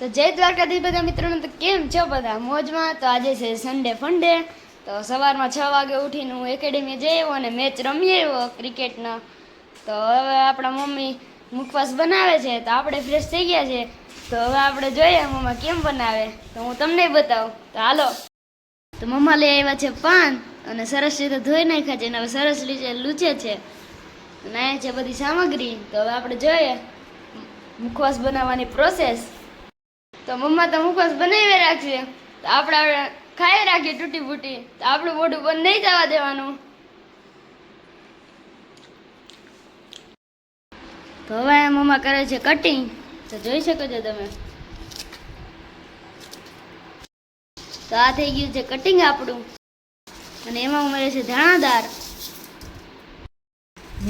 તો જય દ્વારકાધીશ બધા મિત્રોને. તો કેમ છો બધા? મોજમાં? તો આજે છે સન્ડે ફંડે તો સવારમાં છ વાગે ઉઠીને હું એકેડેમી જઈ આવ્યો અને મેચ રમી આવ્યો ક્રિકેટનો તો હવે આપણા મમ્મી મુખવાસ બનાવે છે. તો આપણે ફ્રેશ થઈ ગયા છે. તો હવે આપણે જોઈએ મમ્મા કેમ બનાવે. તો હું તમને બતાવું. તો હાલો. તો મમ્મા લઈ આવ્યા છે પાન અને સરસ રીતે ધોઈ નાખ્યા છે અને હવે સરસ રીતે લૂચે છે. અને છે બધી સામગ્રી. તો હવે આપણે જોઈએ. મુખવાસ બનાવવાની પ્રોસેસ તો મમ્મા તો મુખવાસ બનાવી રાખશે તો આપણે ખાઈ રાખીએ તૂટી ફૂટી. તો આપણું મોઢું બંધ નહીં જવા દેવાનું. તો હવે મમ્મા કરે છે કટિંગ તો જોઈ શકો છો તમે. તો આ થઈ ગયું છે કટિંગ આપણું. અને એમાં ઉમેરે છે ધાણાદાર.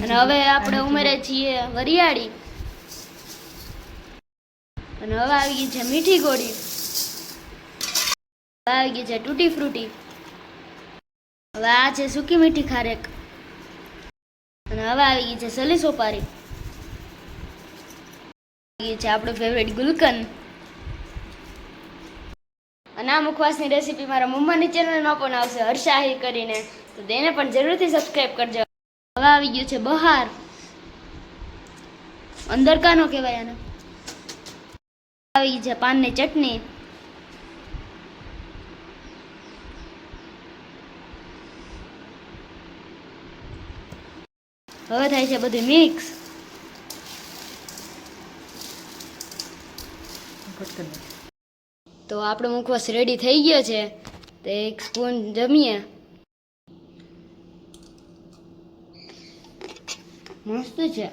અને હવે આપણે ઉમેરે છીએ વરિયાળી. અને હવે આવી ગઈ છે મીઠી ગોળી. હવે આવી ગઈ છે તૂટી ફ્રૂટી. હવે આ છે સૂકી મીઠી ખારેક. અને હવે આવી ગઈ છે સલી સોપારી. આવી ગઈ છે આપણું ફેવરેટ ગુલકન અને આ મુખવાસની રેસીપી મારા મમ્માની ચેનલમાં પણ આવશે હર્ષાહી કરીને. તો તેને પણ જરૂરથી સબસ્ક્રાઈબ કરજો. હવે આવી ગયું છે બહાર. અંદર કાનો કહેવાય આને. આવી છે ચટણી. હવે થાય છે બધું મિક્સ. તો આપણો મુખવાસ રેડી થઈ ગયો છે. તો એક સ્પૂન જમીએ. મસ્ત છે.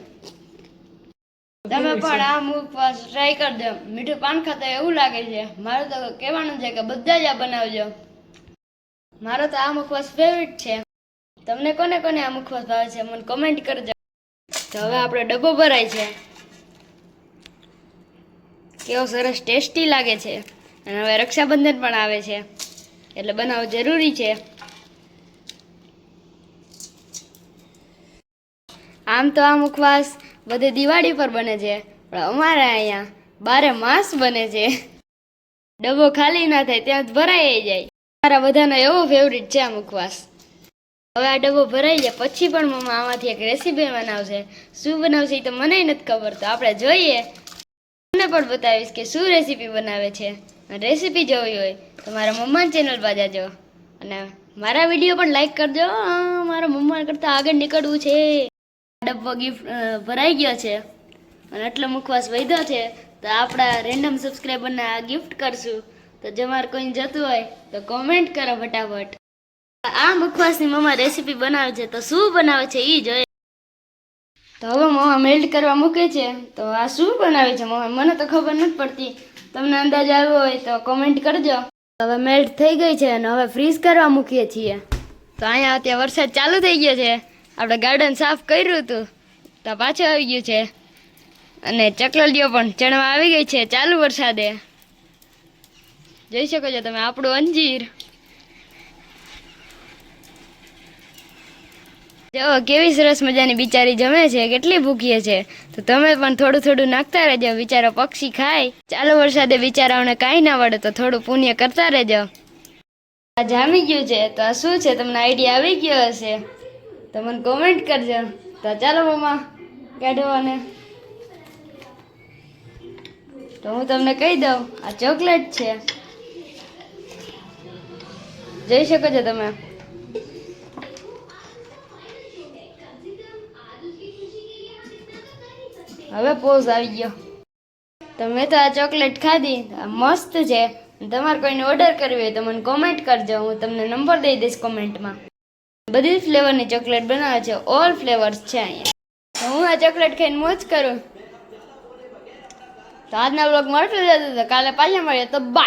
તમે પણ આ મુખવાસ ટ્રાય કરજો મીઠું પાન ખાતા એવું લાગે છે. મારું તો કહેવાનું છે કે બધા જ આ બનાવજો. મારો તો આ મુખવાસ ફેવરિટ છે. તમને કોને કોને આ મુખવાસ ભાવે છે? મને કમેન્ટ કરજો. તો હવે આપણો ડબ્બો ભરાય છે. કેવો સરસ ટેસ્ટી લાગે છે. અને હવે રક્ષાબંધન પણ આવે છે. એટલે બનાવવું જરૂરી છે. આમ તો આ મુખવાસ બધે દિવાળી પર બને છે, પણ અમારે અહીંયા બારે માસ બને છે. ડબ્બો ખાલી ના થાય ત્યાં ભરાઈ જાય. મારા બધાનો એવો ફેવરિટ છે આ મુખવાસ હવે આ ડબ્બો ભરાઈ જાય, પછી પણ મમ્મા આમાંથી એક રેસીપી બનાવશે. શું બનાવશે એ તો મને નથી ખબર, તો આપણે જોઈએ. તમને પણ બતાવીશ કે શું રેસીપી બનાવે છે. રેસીપી જોવી હોય તો મારા મમ્માની ચેનલ પર જાજો. અને મારા વીડિયો પણ લાઈક કરજો. મારા મમ્મા કરતાં આગળ નીકળવું છે. ગિફ્ટ ભરાઈ ગયો છે. અને એટલો મુખવાસ વધ્યો છે, તો આપણા રેન્ડમ સબસ્ક્રાઈબરને આ ગિફ્ટ કરશું. તો જો મારે કોઈ જતું હોય, તો કોમેન્ટ કરો ફટાફટ. આ મુખવાસની મમ્મા રેસીપી બનાવે છે, તો શું બનાવે છે એ જોઈએ તો હવે મમ્મા મેલ્ટ કરવા મૂકે છે, તો આ શું બનાવે છે મમ્મા મને તો ખબર નથી પડતી. તમને અંદાજ આવ્યો હોય તો કોમેન્ટ કરજો. હવે મેલ્ટ થઈ ગઈ છે, અને હવે ફ્રીઝ કરવા મૂકીએ છીએ. તો અહીંયા અત્યારે વરસાદ ચાલુ થઈ ગયો છે. આપણે ગાર્ડન સાફ કર્યું હતું, તો પાછું આવી ગયું છે. અને ચકલડીઓ પણ ચણવા આવી ગઈ છે ચાલુ વરસાદે. જોઈ શકો છો તમે આપણું અંજીર. જો, કેવી સરસ મજાની બિચારી જમે છે, કેટલી ભૂખીએ છે. તો તમે પણ થોડું થોડું નાખતા રહેજો, બિચારો પક્ષી ખાય. ચાલુ વરસાદે બિચારાઓને કાંઈ ના વળે તો થોડું પુણ્ય કરતા રહેજો. આ જામી ગયું છે, તો આ શું છે? તમને આઈડિયા આવી ગયો હશે. તો મને કોમેન્ટ કરજો. તો ચાલો મમ્મા કાઢો અને તો હું તમને કહી દઉં, આ ચોકલેટ છે. જઈ શકો છો તમે. હવે પોઝ આવી ગયો. તમે તો આ ચોકલેટ ખાધી મસ્ત છે. તમારે કોઈને ઓર્ડર કરવી હોય તો મને કોમેન્ટ કરજો, હું તમને નંબર દઈ દઈશ કોમેન્ટમાં બધી ફ્લેવરની ચોકલેટ બનાવે છે. ઓલ ફ્લેવર્સ છે અહીંયા. હું આ ચોકલેટ ખાઈને મોજ કરું. તો આજના બ્લોગ મળતો જતો કાલે પાછા મળીએ. તો બાય